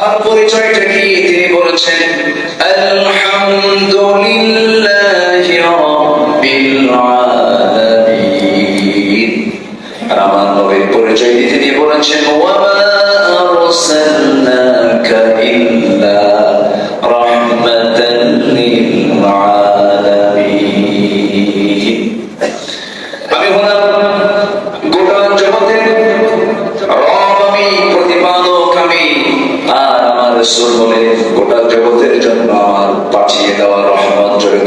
তার পরিচয়টা কি? তিনি বলেছেন আলহামদুলিল্লাহি রাব্বিল পরিচয় দিতে দিয়ে বলেছেন ওয়ামা আরসালনাকা ইল্লা রসুল বলে গোটা জগতের জন্য আমার পাঠিয়ে দেওয়া রহমত জোরে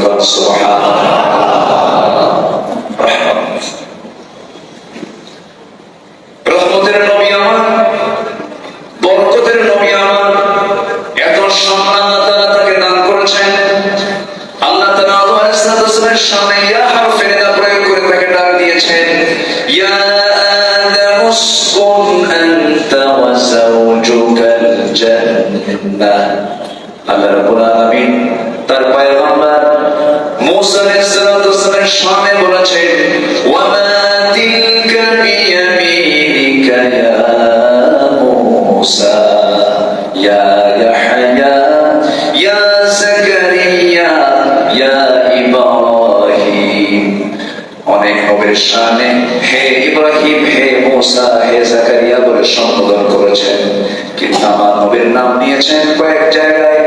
এত সম্মান দান করেছেন। আল্লাহ সামনে ইয়া প্রয়োগ করে তাকে ডাক দিয়েছেন আল্লাহ রাব্বুল আলামিন তার পয়গম্বর মূসা আলাইহিস সালামের সামনে বলেছেন ওয়া মা তিলকা বিয়ামিনিকা ইয়া মূসা। অনেক নবীর সামনে হে ইব্রাহিম, হে মোসা, হে জাকারিয়া বলে সম্বোধন করেছেন। কিন্তু আমার নবীর নাম নিয়েছেন কয়েক জায়গায়।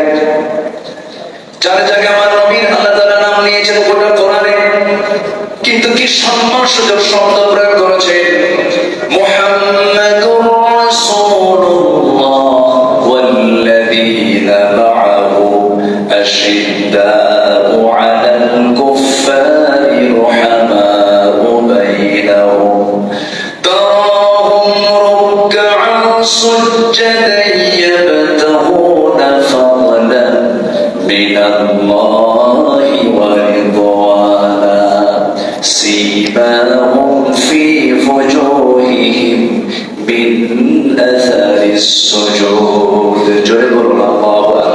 চার জায়গায় আমার নবীর আল্লাহ তালা নাম নিয়েছেন গোটা কোরআনে। কিন্তু কি সম্মান সুযোগ শব্দ প্রয়োগ করেছেন? মুহাম্মাদুর سجدا يبتغون فضلا من الله ورضوانا. سيماهم في وجوههم من أثر السجود. جعل الله أكبر.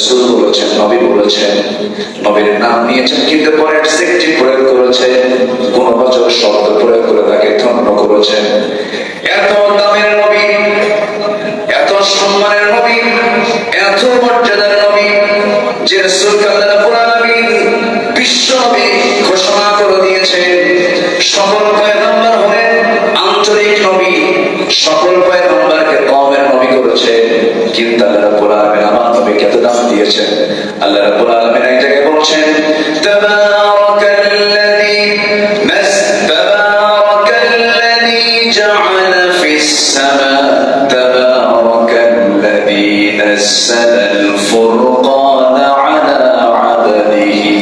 রাসূল বলেছেন, নবী বলেছেন, নবীর নাম নিয়েছেন, কিন্তু পরে সেক্টিভ প্রয়োগ শব্দ প্রয়োগ করে তাকে ধন্য করেছেন। এত দামের নবী, এত সম্মানের নবী, এত মর্যাদার নবী, যে আলামিন বিশ্ব নবী ঘোষণা করে দিয়েছেন সকল আল্লাহ রাব্বুল আলামিন এক জায়গায় বলছেন, তাবারাকাল্লাযী মাস, তাবারাকাল্লাযী জাআলা ফিস সামা তাবারাকাল্লাযী নাযালা আল ফুরকানা আলা আবদিহি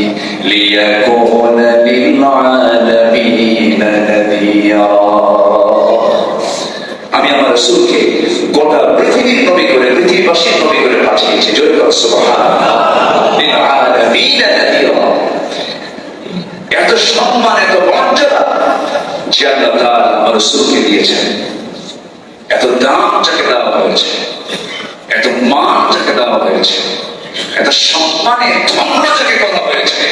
লিয়াকুনা লিল আলামিনা নাযীরা আমি আমার রসুলকে গোটা পৃথিবীর নবী করে, পৃথিবীবাসীর নবী করে পাঠিয়েছি জয় কর এত সম্মান, এত মর্যাদা যে আল্লাহ তার রসুলকে দিয়েছেন। এত দাম যাকে দেওয়া হয়েছে, এত মান যাকে দেওয়া হয়েছে, এত সম্মানে ধন্য যাকে কথা হয়েছে